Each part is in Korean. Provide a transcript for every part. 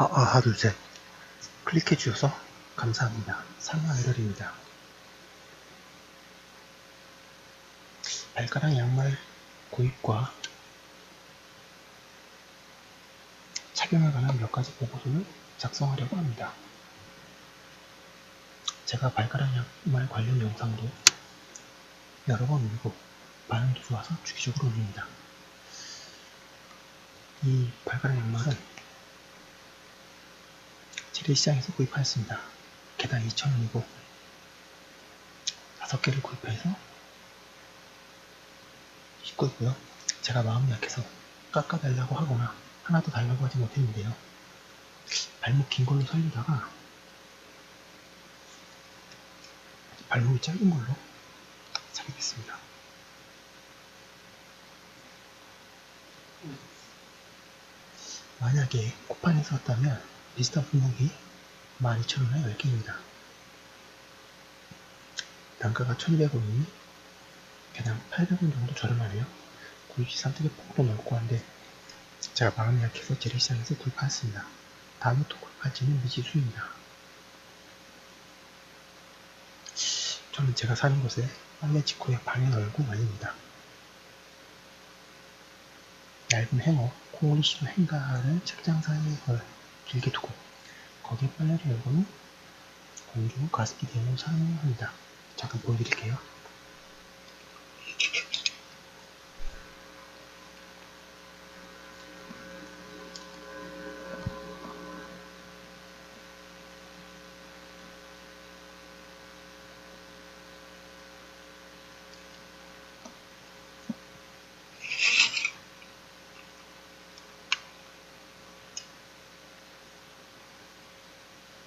아, 아, 둘, 셋. 클릭해 주셔서 감사합니다. 상하 에러입니다. 발가락 양말 구입과 착용에 관한 몇 가지 보고서를 작성하려고 합니다. 제가 발가락 양말 관련 영상도 여러 번 올리고 반응도 좋아서 주기적으로 올립니다. 이 발가락 양말은 재래시장에서 구입하였습니다. 개당 2,000원이고 5개를 구입해서 신고 있고요. 제가 마음이 약해서 깎아달라고 하거나 하나 더 달라고 하지 못했는데요. 발목 긴 걸로 살리다가 발목이 짧은 걸로 사게 됐습니다. 만약에 쿠팡에서 샀다면 비슷한 품목이 12,000원에 10개입니다. 단가가 1,200원이니 개당 800원 정도 저렴하네요. 시 산택의 폭도 넓고 한데 제가 마음이 약해서 재래시장에서 구입하였습니다. 다음부터 구입할지는 미지수입니다. 저는 제가 사는 곳에 빨래 직후에 방에 널고 말립니다. 얇은 행어, 콩리슈 행가를 책장 사이에 걸 길게 두고 거기에 빨래를 열고는 공중 가습기 대용으로 사용합니다. 잠깐 보여드릴게요.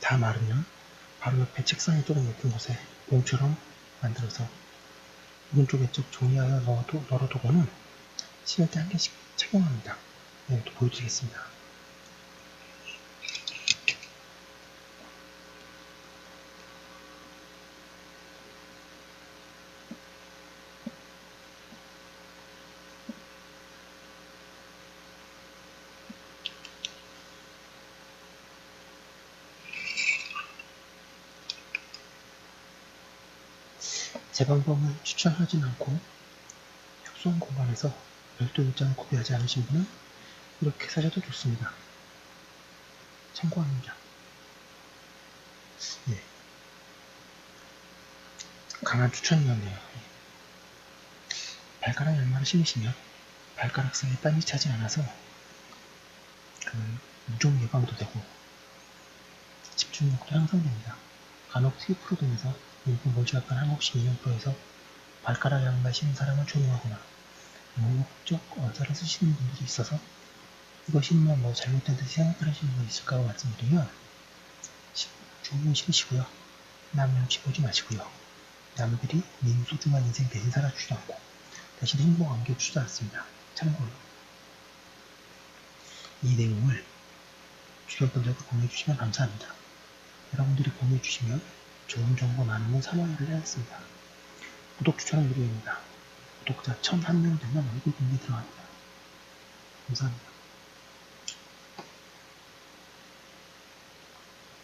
다 마르면 바로 옆에 책상에 조금 높은 곳에 봉처럼 만들어서 오른쪽에 쪽 정리하여 넣어두, 널어두고는 신을 때 한 개씩 착용합니다. 네, 또 보여드리겠습니다. 제 방법을 추천하진 않고 협소한 공간에서 별도 일정을 구비하지 않으신 분은 이렇게 사셔도 좋습니다. 참고합니다. 예. 강한 추천이었네요. 예. 발가락 양말을 신으시면 발가락 사이에 땀이 차지 않아서 그 무좀 예방도 되고 집중력도 향상됩니다. 간혹 TV 프로그램에서 일본 몰지각한 한국식 인형 프로에서 발가락 양말 신은 사람을 조롱하거나 무목적 언사를 쓰시는 분들이 있어서 이거 신으면 뭐 잘못된 듯이 생각하시는 분 있을까고 말씀드리면 주문 신으시고요. 남 눈치 보지 마시고요. 남들이 님 소중한 인생 대신 살아주지도 않고 대신 행복 안겨주지도 않습니다. 참고로 이 내용을 주변 분들과 공유해주시면 감사합니다. 여러분들이 공유해주시면 좋은 정보 나누는 사마리를 하였습니다. 구독 추천은 무료입니다. 구독자 1001명 되면 얼굴 공개 들어갑니다. 감사합니다.